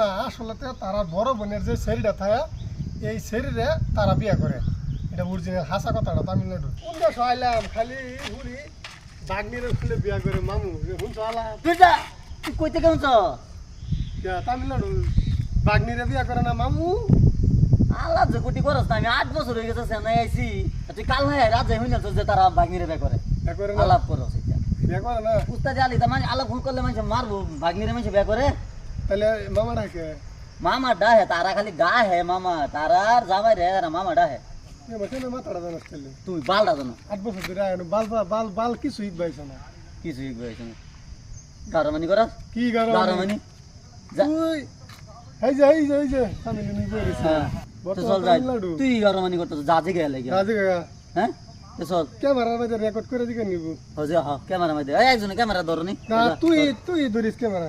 না আসলে তো তারা বড় বোনের যে শরীরটা থাকে এই শরীরে তারা বিয়ে করে। এটা অরিজিনাল হাসা কথাটা তামিলনাড়ু আইলাম? খালি হুড়ি বাগনিরে খুলে বিয়ে করে মামু। শুনছো আলা? তুই যা তুই কইতে কেমন চ তামিলনাড়ু বাগনিরে বিয়ে করে না মামু? আল্লাহ যে কোটি করস না আমি আট বছর হয়ে গেছে চেন্নাই আইছি। আর তুই কাল নাই রাজে হইনা তো যে তারা ভাগ্নিরে বে করে। বিয়ে করে না? আলাপ করস এটা। বিয়ে করে না? উস্তাদি আলি তা মানে আলাপ করলে মানুষ মারবো ভাগ্নিরে মানুষ বে করে। তাহলে মামা ডাকে মামা ডাহে তারা খালি গা হে মামা। তারা আর জামাই রে তারা মামা ডাহে। তুই বালটা জানো আট বছর ধরে বাল বাল বাল কিছু হিট বাইছে না। কিছু এক বয়স গারমানি করাস কি গারো গারমানি। তুই এই যে এই যে এই যে তামিলনাড়ু বই রয়েছে হ্যাঁ। তো চল যাই। তুই গারমানি করতেছ যা যে গেলে রাজি হ্যাঁ? তো চল। ক্যামেরার মধ্যে রেকর্ড করে দিকে নিব। হজে হ ক্যামেরা মধ্যে একজনে ক্যামেরা ধরনি না। তুই তুই ধরিস ক্যামেরা।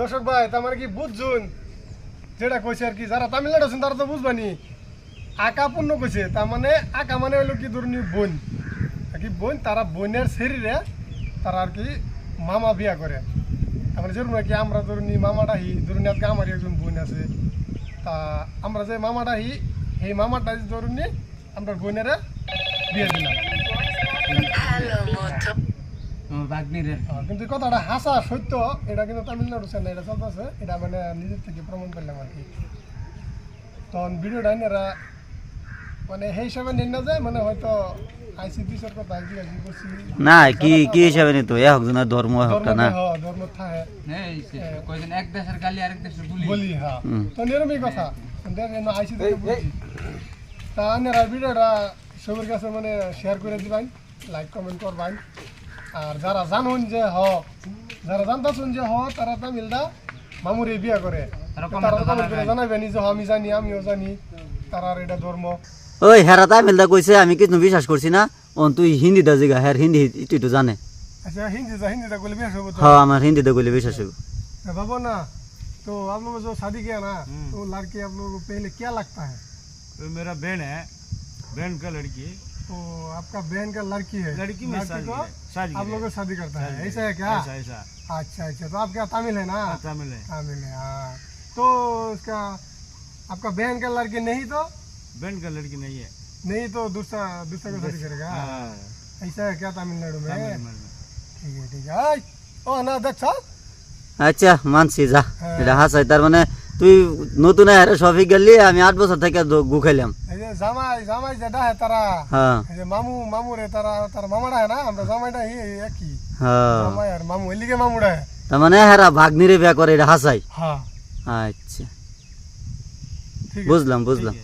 দর্শক ভাই, তার মানে কি বুঝছুন? যেটা কইছে আর কি, যারা তামিলনাড়ু আছেন তারা তো বুঝবানি। আকা পূর্ণ কইছে, তার মানে আকা মানে হলো কি ধরুন বোন। আর কি বোন, তারা বোনের শরীরে তারা আর কি মামা বিয়া করে। তার মানে যেরকম কি আমরা ধরুন মামাটা হি ধরুন আজকে আমার একজন বোন আছে। তা আমরা যে মামাটা হি এই মামাটা ধরুন আমরা বোনেরা বিয়ে দিলাম। বাগনিরে হ্যাঁ, কিন্তু কথাটা হাসা সত্য এটা কিন্তু তামিলনাড়ু এটা চলতেছে এটা মানে নিজের থেকে প্রমাণ করলাম আর কি। তখন ভিডিওটা এরা মানে সেই হিসাবে নিন না যায় মানে হয়তো আইসি দিশার কথা আইসি আইসি করছি। না কি কি হিসাবে নিত? এ হোক না ধর্ম হোক না? হ্যাঁ ধর্ম থাকে কয়েকদিন এক দেশের গালি আরেক দেশের বুলি। বলি হ্যাঁ। তো নিরমই কথা। দেখেন আইসি তা আনেরা ভিডিওটা সবার কাছে মানে শেয়ার করে দিবেন লাইক কমেন্ট করবেন। আর যারা জানুন যে হ যারা জানতাছুন যে হ তারা তামিলটা মামুরে বিয়া করে তারা তারা comment এ comment করে জানাবেন যে হ, আমি জানি আমিও জানি তারার এটা ধর্ম ওই হেরা তাই মিলদা কইছে আমি কিছু বিশ্বাস করছি না ও তুই হিন্দি দা জিগা হের হিন্দি তুই তো জানে अच्छा हिंदी से हिंदी तक बोले भी ऐसे হ্যাঁ আমার হিন্দিতে কইলে বিশ্বাস হইব तो बाबू ना तो आप लोगों को जो शादी किया ना तो लड़के आप लोगों को पहले क्या लगता है तो मेरा बहन है बहन का लड़की तो आपका बहन का लड़की है लड़की में शादी को है, शादी आप है। लोगों को शादी करता है शादी ऐसा है क्या ऐसा ऐसा अच्छा अच्छा तो आप क्या तमिल है ना तमिल है तमिल है हाँ तो इसका आपका बहन का लड़की नहीं तो बहन का लड़की नहीं है नहीं तो दूसरा दूसरा को शादी करेगा हाँ, ऐसा है क्या तमिलनाडु में तमिल में। ठीक है ठीक है आई, ओ ना अच्छा আচ্ছা মানছি যা হ্যাঁ। এটা হাসাই তার মানে তুই নতুন হেরে সফিক গেলি আমি আট বছর থেকে দো- গু খাইলাম এই যে জামাই জামাই যে ডাহে তারা হ্যাঁ। যে মামু মামু রে তারা তার মামাডা ডাহে না? আমরা জামাই ডাহি একই। হ্যাঁ। জামাই আর মামু এলিগে মামু তার মানে হেরা ভাগ্নি রে বিয়া করে এটা হাসাই। হ্যাঁ। আচ্ছা। বুঝলাম বুঝলাম।